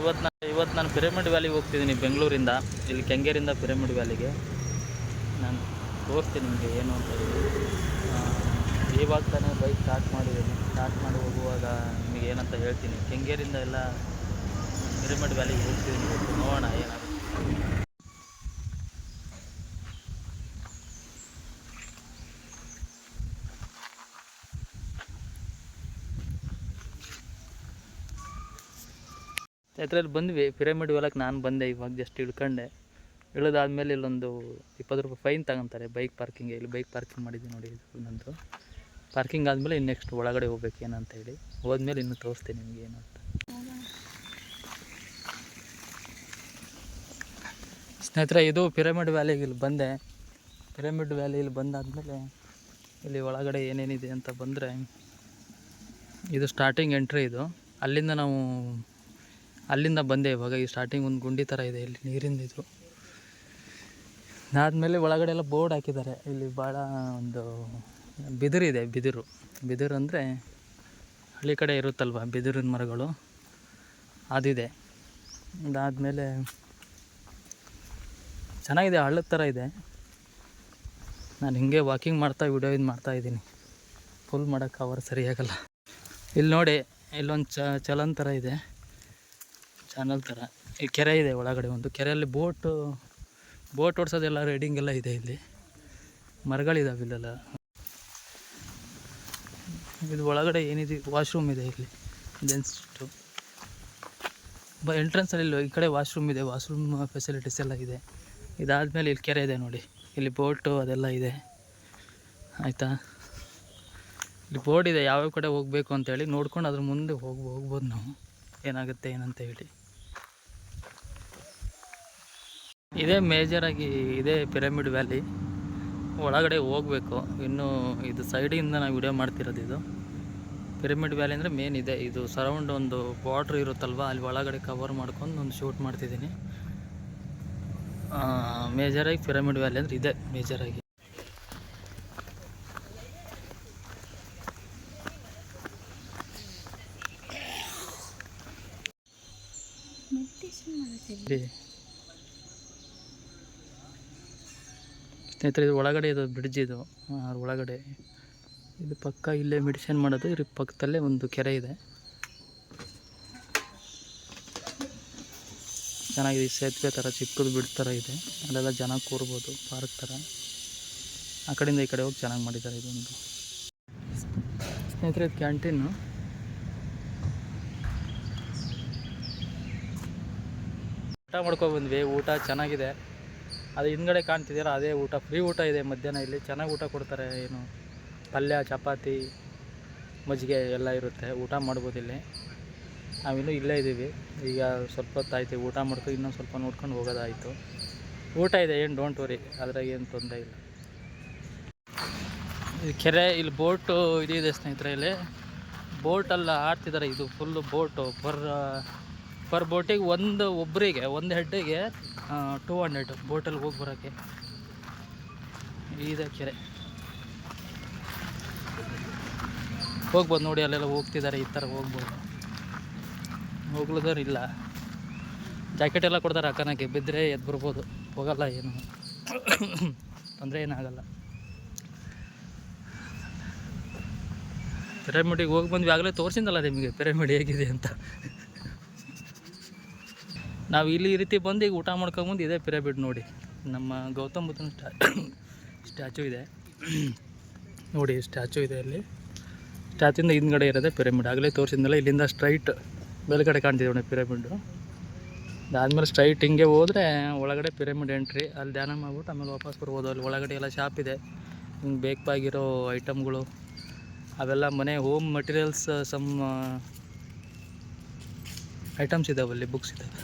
ಇವತ್ತು ನಾನು ಇವತ್ತು ನಾನು ಪಿರಮಿಡ್ ವ್ಯಾಲಿಗೆ ಹೋಗ್ತಿದ್ದೀನಿ ಬೆಂಗಳೂರಿಂದ. ಇಲ್ಲಿ ಕೆಂಗೇರಿಂದ ಪಿರಮಿಡ್ ವ್ಯಾಲಿಗೆ ನಾನು ತೋರಿಸ್ತೀನಿ ನಿಮಗೆ ಏನು ಅಂತ ಹೇಳಿ. ಇವಾಗ ತಾನೇ ಬೈಕ್ ಸ್ಟಾರ್ಟ್ ಮಾಡಿದ್ದೀನಿ. ಸ್ಟಾರ್ಟ್ ಮಾಡಿ ಹೋಗುವಾಗ ನಿಮಗೆ ಏನಂತ ಹೇಳ್ತೀನಿ. ಕೆಂಗೇರಿಂದ ಎಲ್ಲ ಪಿರಮಿಡ್ ವ್ಯಾಲಿಗೆ ಹೋಗ್ತಿದ್ದೀನಿ ನೋಡೋಣ ಏನಾಗುತ್ತೆ. ಸ್ನೇಹಿತರಲ್ಲಿ ಬಂದ್ವಿ. ಪಿರಮಿಡ್ ಹೊಲಕ್ಕೆ ನಾನು ಬಂದೆ, ಇವಾಗ ಜಸ್ಟ್ ಇಳ್ಕೊಂಡೆ. ಇಳಿದಾದ್ಮೇಲೆ ಇಲ್ಲೊಂದು ಇಪ್ಪತ್ತು ರೂಪಾಯಿ ಫೈನ್ ತಗೊಂತಾರೆ. ಬೈಕ್ ಪಾರ್ಕಿಂಗ್ ಇಲ್ಲಿ ಬೈಕ್ ಪಾರ್ಕಿಂಗ್ ಮಾಡಿದ್ವಿ ನೋಡಿ ಇದು ನಂದು. ಪಾರ್ಕಿಂಗ್ ಆದಮೇಲೆ ಇನ್ನು ನೆಕ್ಸ್ಟ್ ಒಳಗಡೆ ಹೋಗ್ಬೇಕು ಏನಂತ ಹೇಳಿ. ಹೋದ್ಮೇಲೆ ಇನ್ನು ತೋರಿಸ್ತೀನಿ ನಿಮಗೆ ಏನು ಅಂತ. ಸ್ನೇಹಿತರೆ, ಇದು ಪಿರಮಿಡ್ ವ್ಯಾಲಿಗೆ ಇಲ್ಲಿ ಬಂದೆ. ಪಿರಮಿಡ್ ವ್ಯಾಲಿಯಲ್ಲಿ ಬಂದಾದಮೇಲೆ ಇಲ್ಲಿ ಒಳಗಡೆ ಏನೇನಿದೆ ಅಂತ ಬಂದರೆ, ಇದು ಸ್ಟಾರ್ಟಿಂಗ್ ಎಂಟ್ರಿ ಇದು. ಅಲ್ಲಿಂದ ನಾವು ಅಲ್ಲಿಂದ ಬಂದೆ. ಇವಾಗ ಈ ಸ್ಟಾರ್ಟಿಂಗ್ ಒಂದು ಗುಂಡಿ ಥರ ಇದೆ. ಇಲ್ಲಿ ನೀರಿಂದ ಇದು. ಅದಾದಮೇಲೆ ಒಳಗಡೆ ಎಲ್ಲ ಬೋರ್ಡ್ ಹಾಕಿದ್ದಾರೆ. ಇಲ್ಲಿ ಭಾಳ ಒಂದು ಬಿದಿರಿದೆ ಬಿದಿರು. ಬಿದಿರು ಅಂದರೆ ಹಳ್ಳಿ ಕಡೆ ಇರುತ್ತಲ್ವ? ಬಿದಿರಿನ ಮರಗಳು. ಅದಿದೆ. ಅದಾದಮೇಲೆ ಚೆನ್ನಾಗಿದೆ. ಹಳ್ಳದ ಥರ ಇದೆ. ನಾನು ಹಿಂಗೆ ವಾಕಿಂಗ್ ಮಾಡ್ತಾ ವಿಡಿಯೋ ಇದು ಮಾಡ್ತಾ ಇದ್ದೀನಿ. ಫುಲ್ ಮಾಡೋಕ್ಕೆ ಅವರ್ ಸರಿಯಾಗಲ್ಲ ಇಲ್ಲಿ ನೋಡಿ, ಇಲ್ಲೊಂದು ಚಲನ್ ಥರ ಇದೆ. ಚಾನಲ್ ಥರ ಈ ಕೆರೆ ಇದೆ ಒಳಗಡೆ ಒಂದು. ಕೆರೆಯಲ್ಲಿ ಬೋಟು, ಬೋಟ್ ಓಡಿಸೋದೆಲ್ಲ ರೈಡಿಂಗ್ ಎಲ್ಲ ಇದೆ ಇಲ್ಲಿ. ಮರಗಳಿದಾವೆ ಇಲ್ಲೆಲ್ಲ. ಇದು ಒಳಗಡೆ ಏನಿದೆ? ವಾಶ್ರೂಮ್ ಇದೆ ಇಲ್ಲಿ. ಜೆಂಟ್ಸ್ಟು ಬ ಎಂಟ್ರೆನ್ಸಲ್ಲಿ ಈ ಕಡೆ ವಾಶ್ರೂಮ್ ಇದೆ. ವಾಶ್ರೂಮ್ ಫೆಸಿಲಿಟೀಸ್ ಎಲ್ಲ ಇದೆ. ಇದಾದಮೇಲೆ ಇಲ್ಲಿ ಕೆರೆ ಇದೆ ನೋಡಿ. ಇಲ್ಲಿ ಬೋಟು ಅದೆಲ್ಲ ಇದೆ. ಆಯಿತಾ? ಇಲ್ಲಿ ಬೋರ್ಡ್ ಇದೆ. ಯಾವ್ಯಾವ ಕಡೆ ಹೋಗಬೇಕು ಅಂತೇಳಿ ನೋಡ್ಕೊಂಡು ಅದ್ರ ಮುಂದೆ ಹೋಗಿ ಹೋಗ್ಬೋದು ನಾವು. ಏನಾಗುತ್ತೆ ಏನಂತ ಹೇಳಿ. ಇದೇ ಆಗಿ ಇದೇ ಪಿರಮಿಡ್ ವ್ಯಾಲಿ ಒಳಗಡೆ ಹೋಗಬೇಕು. ಇನ್ನು ಇದು ಸೈಡಿಂದ ನಾವು ವಿಡಿಯೋ ಮಾಡ್ತಿರೋದು ಇದು. ಪಿರಮಿಡ್ ವ್ಯಾಲಿ ಅಂದರೆ ಮೇನ್ ಇದೆ. ಇದು ಸರೌಂಡ್ ಒಂದು ಬಾರ್ಡ್ರ್ ಇರುತ್ತಲ್ವಾ? ಅಲ್ಲಿ ಒಳಗಡೆ ಕವರ್ ಮಾಡ್ಕೊಂಡು ಒಂದು ಶೂಟ್ ಮಾಡ್ತಿದ್ದೀನಿ. ಮೇಜರಾಗಿ ಪಿರಮಿಡ್ ವ್ಯಾಲಿ ಅಂದರೆ ಇದೆ ಮೇಜರಾಗಿ ಇದೆ. ಸ್ನೇಹಿತರೆ, ಇದು ಒಳಗಡೆ ಇದು ಬ್ರಿಡ್ಜ್ ಇದು. ಒಳಗಡೆ. ಇದು ಪಕ್ಕ ಇಲ್ಲೇ ಮೆಡಿಸಿನ್ ಮಾಡೋದು, ಇದ್ರ ಪಕ್ಕದಲ್ಲೇ ಒಂದು ಕೆರೆ ಇದೆ. ಚೆನ್ನಾಗಿದೆ ಸೇತುವೆ ಥರ, ಚಿಕ್ಕದು ಬಿಡ್ ಥರ ಇದೆ. ಅಲ್ಲೆಲ್ಲ ಜನ ಕೂರ್ಬೋದು, ಪಾರ್ಕ್ ಥರ. ಆ ಕಡೆಯಿಂದ ಈ ಕಡೆ ಹೋಗಿ ಚೆನ್ನಾಗಿ ಮಾಡಿದ್ದಾರೆ ಇದೊಂದು. ಸ್ನೇಹಿತರೆ ಕ್ಯಾಂಟೀನು. ಊಟ ಮಾಡ್ಕೊಬಂದ್ವಿ ಊಟ ಚೆನ್ನಾಗಿದೆ. ಅದು ಹಿಂದ್ಗಡೆ ಕಾಣ್ತಿದ್ದೀರಾ? ಅದೇ ಊಟ. ಫ್ರೀ ಊಟ ಇದೆ ಮಧ್ಯಾಹ್ನ ಇಲ್ಲಿ. ಚೆನ್ನಾಗಿ ಊಟ ಕೊಡ್ತಾರೆ. ಏನು ಪಲ್ಯ, ಚಪಾತಿ, ಮಜ್ಜಿಗೆ ಎಲ್ಲ ಇರುತ್ತೆ. ಊಟ ಮಾಡ್ಬೋದು ಇಲ್ಲಿ. ನಾವಿನ್ನೂ ಇಲ್ಲೇ ಇದ್ದೀವಿ. ಈಗ ಸ್ವಲ್ಪ ಹೊತ್ತಾಯ್ತು ಊಟ ಮಾಡ್ಕೊಂಡು ಇನ್ನೊಂದು ಸ್ವಲ್ಪ ನೋಡ್ಕೊಂಡು ಹೋಗೋದಾಯಿತು. ಊಟ ಇದೆ. ಏನು ಡೋಂಟ್ ವರಿ ಅದ್ರಾಗ ಏನು ತೊಂದರೆ ಇಲ್ಲ. ಈ ಕೆರೆ, ಇಲ್ಲಿ ಬೋಟು ಇದಿದೆ ಸ್ನೇಹಿತರೆ ಇಲ್ಲಿ. ಬೋಟೆಲ್ಲ ಆಡ್ತಿದ್ದಾರೆ ಇದು ಫುಲ್ಲು ಬೋಟು ಪರ್ ಪರ್ ಬೋಟಿಗೆ ಒಂದು ಒಬ್ಬರಿಗೆ ಒಂದು ಹೆಡ್ಡಿಗೆ ಟೂ ಹಂಡ್ರೆಡ್ ಬೋಟಲ್ಲಿ ಹೋಗಿ ಬರೋಕ್ಕೆ. ಇದೆ ಕೆರೆ. ಹೋಗ್ಬೋದು ನೋಡಿ, ಅಲ್ಲೆಲ್ಲ ಹೋಗ್ತಿದ್ದಾರೆ, ಈ ಥರ ಹೋಗ್ಬೋದು. ಹೋಗ್ಲದವ್ರು ಇಲ್ಲ. ಜಾಕೆಟ್ ಎಲ್ಲ ಕೊಡ್ತಾರೆ ಹಾಕೋಣಕ್ಕೆ ಬಿದ್ದರೆ ಎದ್ದು ಬರ್ಬೋದು. ಹೋಗಲ್ಲ ಏನು. ತೊಂದರೆ ಏನಾಗಲ್ಲ ಪಿರಮಿಡಿಗೆ ಹೋಗಿ ಬಂದ್ವಿ. ಆಗಲೇ ತೋರಿಸಿದ್ದಲ್ಲ ನಿಮಗೆ ಪಿರಮಿಡ್ ಹೇಗಿದೆ ಅಂತ. ನಾವು ಇಲ್ಲಿ ಈ ರೀತಿ ಬಂದು ಈಗ ಊಟ ಮಾಡ್ಕೊಂಬಂದು ಇದೇ ಪಿರಮಿಡ್ ನೋಡಿ. ನಮ್ಮ ಗೌತಮ್ ಬುದ್ಧನ ಸ್ಟ್ಯಾ ಸ್ಟ್ಯಾಚು ಇದೆ. ನೋಡಿ, ಸ್ಟ್ಯಾಚು ಇದೆ ಅಲ್ಲಿ. ಸ್ಟ್ಯಾಚುಯಿಂದ ಹಿಂದ್ಗಡೆ ಇರೋದೇ ಪಿರಮಿಡ್. ಆಗಲೇ ತೋರಿಸಿದ್ನಲ್ಲ, ಇಲ್ಲಿಂದ ಸ್ಟ್ರೈಟ್ ಮೇಲ್ಗಡೆ ಕಾಣ್ತಿದೆ ನೋಡಿ ಪಿರಮಿಡ್ಡು ಅದಾದಮೇಲೆ ಸ್ಟ್ರೈಟ್ ಹಿಂಗೆ ಹೋದರೆ ಒಳಗಡೆ ಪಿರಮಿಡ್ ಎಂಟ್ರಿ. ಅಲ್ಲಿ ಧ್ಯಾನ ಮಾಡ್ಬಿಟ್ಟು ಆಮೇಲೆ ವಾಪಸ್ ಬರ್ಬೋದು. ಅಲ್ಲಿ ಒಳಗಡೆ ಎಲ್ಲ ಶಾಪ್ ಇದೆ. ಹಿಂಗೆ ಬೇಕಾಗಿರೋ ಐಟಮ್ಗಳು. ಅವೆಲ್ಲ ಮನೆ ಹೋಮ್ ಮಟೀರಿಯಲ್ಸ್, ಸಮ್ ಐಟಮ್ಸ್ ಇದಾವೆ ಅಲ್ಲಿ ಬುಕ್ಸ್ ಇದ್ದಾವೆ